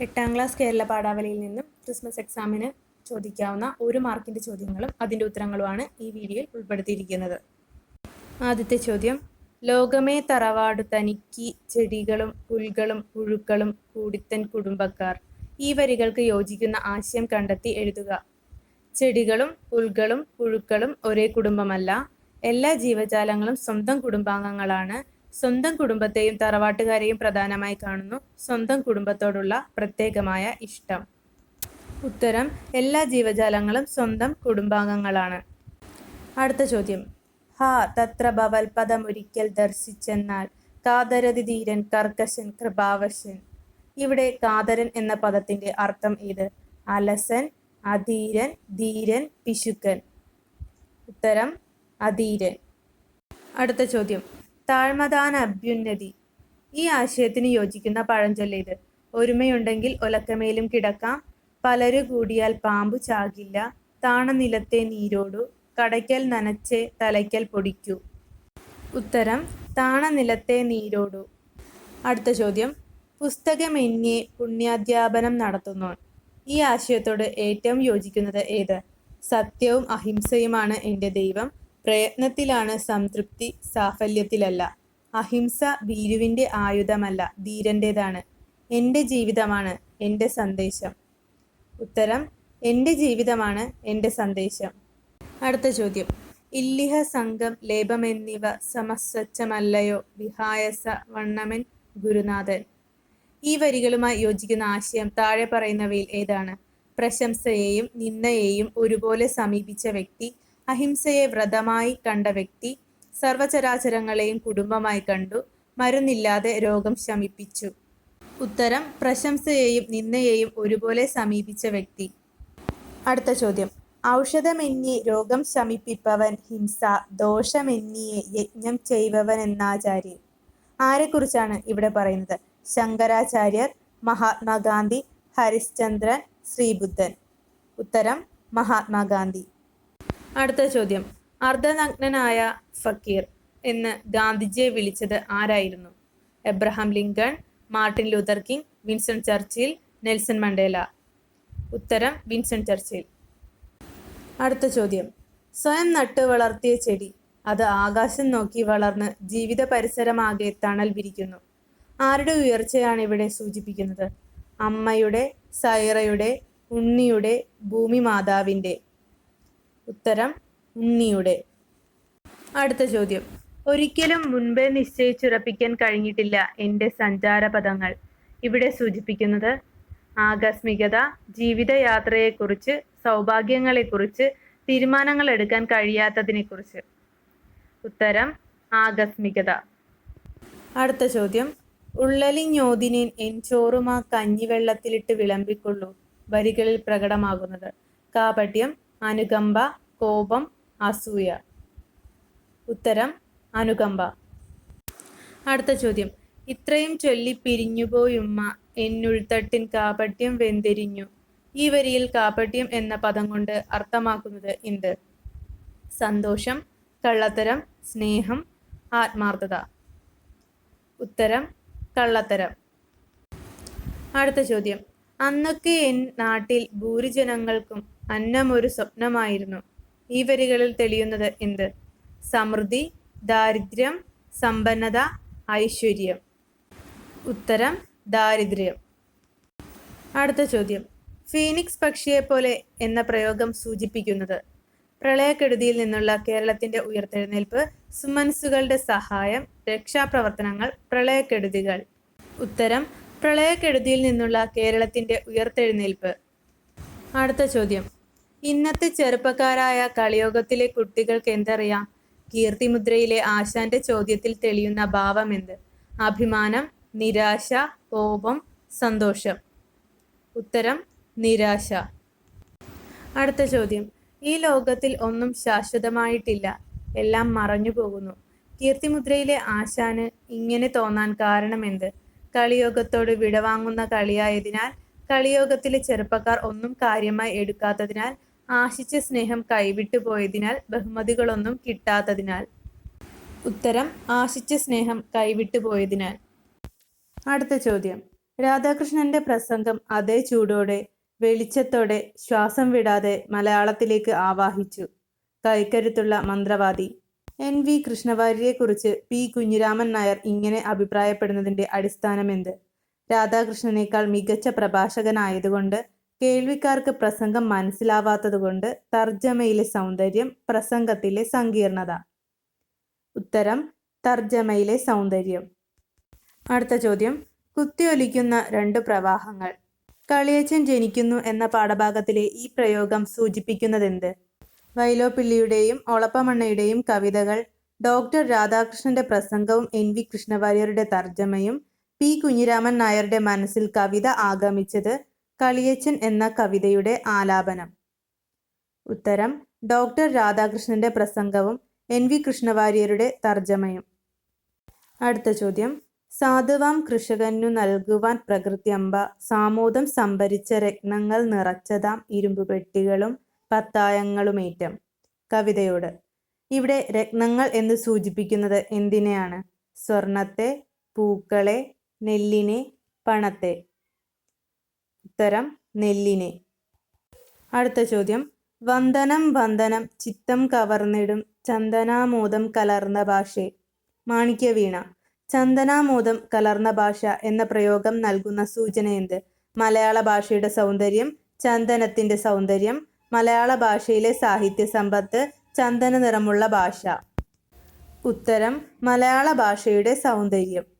എട്ടാം ക്ലാസ് കേരള പാഠാവലിയിൽ നിന്നും ക്രിസ്മസ് എക്സാമിന് ചോദിക്കാവുന്ന ഒരു മാർക്കിന്റെ ചോദ്യങ്ങളും അതിന്റെ ഉത്തരങ്ങളുമാണ് ഈ വീഡിയോയിൽ ഉൾപ്പെടുത്തിയിരിക്കുന്നത്. ആദ്യത്തെ ചോദ്യം ലോകമേ തറവാടു തനിക്ക് ചെടികളും പുൽകളും പുഴുക്കളും കൂടിത്തൻ കുടുംബക്കാർ. ഈ വരികൾക്ക് യോജിക്കുന്ന ആശയം കണ്ടെത്തി എഴുതുക. ചെടികളും പുൽകളും പുഴുക്കളും ഒരേ കുടുംബമല്ല എല്ലാ ജീവജാലങ്ങളും സ്വന്തം കുടുംബാംഗങ്ങളാണ് സ്വന്തം കുടുംബത്തെയും തറവാട്ടുകാരെയും പ്രധാനമായി കാണുന്നു. സ്വന്തം കുടുംബത്തോടുള്ള പ്രത്യേകമായ ഇഷ്ടം. ഉത്തരം എല്ലാ ജീവജാലങ്ങളും സ്വന്തം കുടുംബാംഗങ്ങളാണ്. അടുത്ത ചോദ്യം. ഹാ തത്ര ഭവൽപദമൊരിക്കൽ ദർശിച്ചെന്നാൽ കാതരതി ധീരൻ കർക്കശൻ കൃപാവശൻ. ഇവിടെ കാതരൻ എന്ന പദത്തിന്റെ അർത്ഥം ഏത്? അലസൻ അധീരൻ ധീരൻ പിശുക്കൻ. ഉത്തരം അധീരൻ. അടുത്ത ചോദ്യം. താഴ്മദാന അഭ്യുന്നതി. ഈ ആശയത്തിന് യോജിക്കുന്ന പഴഞ്ചൊല്ലേത്. ഒരുമയുണ്ടെങ്കിൽ ഒലക്കമേലും കിടക്കാം. പലരു കൂടിയാൽ പാമ്പു ചാകില്ല. താണ നിലത്തെ നീരോടു. കടയ്ക്കൽ നനച്ചേ തലയ്ക്കൽ പൊടിക്കൂ. ഉത്തരം താണ നിലത്തെ നീരോടു. അടുത്ത ചോദ്യം. പുസ്തകമെന്യെ പുണ്യാധ്യാപനം നടത്തുന്നു ഈ ആശയത്തോട് ഏറ്റവും യോജിക്കുന്നത് ഏത്? സത്യവും അഹിംസയുമാണ് എന്റെ ദൈവം. പ്രയത്നത്തിലാണ് സംതൃപ്തി സാഫല്യത്തിലല്ല. അഹിംസ ഭീരുവിന്റെ ആയുധമല്ല ധീരന്റേതാണ്. എന്റെ ജീവിതമാണ് എന്റെ സന്ദേശം. ഉത്തരം എന്റെ ജീവിതമാണ് എന്റെ സന്ദേശം. അടുത്ത ചോദ്യം. ഇല്ലിഹ സംഘം ലേപമെന്നിവ സമസ്വച്ഛമല്ലയോ? വിഹായസ വണ്ണമൻ ഗുരുനാഥൻ. ഈ വരികളുമായി യോജിക്കുന്ന ആശയം താഴെ പറയുന്നവയിൽ ഏതാണ്? പ്രശംസയെയും നിന്ദയെയും ഒരുപോലെ സമീപിച്ച വ്യക്തി അഹിംസയെ വ്രതമായി കണ്ട വ്യക്തി സർവചരാചരങ്ങളെയും കുടുംബമായി കണ്ടു. മരുന്നില്ലാതെ രോഗം ശമിപ്പിച്ചു. ഉത്തരം പ്രശംസയെയും നിന്ദയെയും ഒരുപോലെ സമീപിച്ച വ്യക്തി. അടുത്ത ചോദ്യം. ഔഷധമെന്നി രോഗം ശമിപ്പിപ്പവൻ ഹിംസ ദോഷമെന്നിയെ യജ്ഞം ചെയ്വവൻ എന്നാചാര്യൻ. ആരെക്കുറിച്ചാണ് ഇവിടെ പറയുന്നത്? ശങ്കരാചാര്യർ മഹാത്മാഗാന്ധി ഹരിശ്ചന്ദ്രൻ ശ്രീബുദ്ധൻ. ഉത്തരം മഹാത്മാഗാന്ധി. അടുത്ത ചോദ്യം. അർദ്ധനഗ്നനായ ഫക്കീർ എന്ന് ഗാന്ധിജിയെ വിളിച്ചത് ആരായിരുന്നു? Abraham Lincoln Martin Luther King Winston Churchill Nelson Mandela. ഉത്തരം വിൻസൺ ചർച്ചിൽ. അടുത്ത ചോദ്യം. സ്വയം നട്ട് വളർത്തിയ ചെടി. അത് ആകാശം നോക്കി വളർന്ന് ജീവിത പരിസരമാകെ തണൽ വിരിക്കുന്നു. ആരുടെ ഉയർച്ചയാണ് ഇവിടെ സൂചിപ്പിക്കുന്നത്? അമ്മയുടെ സൈറയുടെ ഉണ്ണിയുടെ ഭൂമി മാതാവിന്റെ. ഉത്തരം ഉണ്ണിയുടെ. അടുത്ത ചോദ്യം. ഒരിക്കലും മുൻപേ നിശ്ചയിച്ചുറപ്പിക്കാൻ കഴിഞ്ഞിട്ടില്ല എന്റെ സഞ്ചാരപഥങ്ങൾ. ഇവിടെ സൂചിപ്പിക്കുന്നത് ആകസ്മികത ജീവിതയാത്രയെക്കുറിച്ച് സൗഭാഗ്യങ്ങളെക്കുറിച്ച് തീരുമാനങ്ങൾ എടുക്കാൻ കഴിയാത്തതിനെക്കുറിച്ച്. ഉത്തരം ആകസ്മികത. അടുത്ത ചോദ്യം. ഉള്ളലിഞ്ഞോതിനേൻ എൻ ചോറുമാ കഞ്ഞിവെള്ളത്തിലിട്ട് വിളമ്പിക്കൊള്ളൂ വരികളിൽ പ്രകടമാകുന്നത്. കാപട്യം അനുകമ്പ കോപം അസൂയ. ഉത്തരം അനുകമ്പ. അടുത്ത ചോദ്യം. ഇത്രയും ചൊല്ലി പിരിഞ്ഞുപോയുമ്മ എന്നുൾത്തട്ടിൻ കാപട്യം വെന്തിരിഞ്ഞു. ഈ വരിയിൽ കാപട്യം എന്ന പദം കൊണ്ട് അർത്ഥമാക്കുന്നത് എന്ത്? സന്തോഷം കള്ളത്തരം സ്നേഹം ആത്മാർത്ഥത. ഉത്തരം കള്ളത്തരം. അടുത്ത ചോദ്യം. അന്നൊക്കെ എൻ നാട്ടിൽ ഭൂരിജനങ്ങൾക്കും അന്നം ഒരു സ്വപ്നമായിരുന്നു. ഈ വരികളിൽ തെളിയുന്നത് എന്ത്? സമൃദ്ധി ദാരിദ്ര്യം സമ്പന്നത ഐശ്വര്യം. ഉത്തരം ദാരിദ്ര്യം. അടുത്ത ചോദ്യം. ഫീനിക്സ് പക്ഷിയെ പോലെ എന്ന പ്രയോഗം സൂചിപ്പിക്കുന്നത് പ്രളയക്കെടുതിയിൽ നിന്നുള്ള കേരളത്തിന്റെ ഉയർത്തെഴുന്നേൽപ്പ് സുമൻസുകളുടെ സഹായം രക്ഷാപ്രവർത്തനങ്ങൾ പ്രളയക്കെടുതികൾ. ഉത്തരം പ്രളയക്കെടുതിയിൽ നിന്നുള്ള കേരളത്തിന്റെ ഉയർത്തെഴുന്നേൽപ്പ്. അടുത്ത ചോദ്യം. ഇന്നത്തെ ചെറുപ്പക്കാരായ കളിയോഗത്തിലെ കുട്ടികൾക്ക് എന്തറിയാം? കീർത്തിമുദ്രയിലെ ആശാന്റെ ചോദ്യത്തിൽ തെളിയുന്ന ഭാവം എന്ത് അഭിമാനം നിരാശ കോപം സന്തോഷം. ഉത്തരം നിരാശ. അടുത്ത ചോദ്യം. ഈ ലോകത്തിൽ ഒന്നും ശാശ്വതമായിട്ടില്ല. എല്ലാം മറഞ്ഞു പോകുന്നു. കീർത്തിമുദ്രയിലെ ആശാന് ഇങ്ങനെ തോന്നാൻ കാരണം കാരണമെന്ത് കളിയോഗത്തോട് വിടവാങ്ങുന്ന കളിയായതിനാൽ കളിയോഗത്തിലെ ചെറുപ്പക്കാർ ഒന്നും കാര്യമായി എടുക്കാത്തതിനാൽ ആശിച്ച സ്നേഹം കൈവിട്ടു പോയതിനാൽ ബഹുമതികളൊന്നും കിട്ടാത്തതിനാൽ. ഉത്തരം ആശിച്ച സ്നേഹം കൈവിട്ടു പോയതിനാൽ. അടുത്ത ചോദ്യം. രാധാകൃഷ്ണന്റെ പ്രസംഗം അതേ ചൂടോടെ വെളിച്ചത്തോടെ ശ്വാസം വിടാതെ മലയാളത്തിലേക്ക് ആവാഹിച്ചു. കൈക്കരുത്തുള്ള മന്ത്രവാദി. എൻ വി കൃഷ്ണവാര്യരെക്കുറിച്ച് പി കുഞ്ഞിരാമൻ നായർ ഇങ്ങനെ അഭിപ്രായപ്പെടുന്നതിന്റെ അടിസ്ഥാനമെന്ത്? രാധാകൃഷ്ണനേക്കാൾ മികച്ച പ്രഭാഷകനായതുകൊണ്ട് കേൾവിക്കാർക്ക് പ്രസംഗം മനസ്സിലാവാത്തതുകൊണ്ട് തർജമയിലെ സൗന്ദര്യം പ്രസംഗത്തിലെ സങ്കീർണത. ഉത്തരം തർജമയിലെ സൗന്ദര്യം. അടുത്ത ചോദ്യം. കുത്തിയൊലിക്കുന്ന രണ്ട് പ്രവാഹങ്ങൾ. കളിയച്ചൻ ജനിക്കുന്നു എന്ന പാഠഭാഗത്തിലെ ഈ പ്രയോഗം സൂചിപ്പിക്കുന്നതെന്ത്? വൈലോപ്പിള്ളിയുടെയും ഒളപ്പമണ്ണയുടെയും കവിതകൾ ഡോക്ടർ രാധാകൃഷ്ണന്റെ പ്രസംഗവും എൻ വി കൃഷ്ണവാര്യരുടെ തർജമയും പി കുഞ്ഞിരാമൻ നായരുടെ മനസ്സിൽ കവിത ആഗമിച്ചത് കളിയച്ചൻ എന്ന കവിതയുടെ ആലാപനം. ഉത്തരം ഡോക്ടർ രാധാകൃഷ്ണന്റെ പ്രസംഗവും എൻ. വി. കൃഷ്ണവാര്യരുടെ തർജമയും. അടുത്ത ചോദ്യം സാധുവാം കൃഷകനു നൽകുവാൻ പ്രകൃത്യമ്പ സാമോദം സംഭരിച്ച രത്നങ്ങൾ നിറച്ചതാം ഇരുമ്പുപെട്ടികളും പത്തായങ്ങളുമേറ്റം കവിതയോട് ഇവിടെ രത്നങ്ങൾ എന്ന് സൂചിപ്പിക്കുന്നത് എന്തിനെയാണ്? സ്വർണത്തെ പൂക്കളെ നെല്ലിനെ പണത്തെ. ഉത്തരം നെല്ലിനെ. അടുത്ത ചോദ്യം. വന്ദനം വന്ദനം ചിത്തം കവർന്നിടും ചന്ദനാമോദം കലർന്ന ഭാഷേ. മാണിക്യവീണ. ചന്ദനാമോദം കലർന്ന ഭാഷ എന്ന പ്രയോഗം നൽകുന്ന സൂചന എന്ത്? മലയാള ഭാഷയുടെ സൗന്ദര്യം ചന്ദനത്തിന്റെ സൗന്ദര്യം മലയാള ഭാഷയിലെ സാഹിത്യ സമ്പത്ത് ചന്ദന നിറമുള്ള ഭാഷ. ഉത്തരം മലയാള ഭാഷയുടെ സൗന്ദര്യം.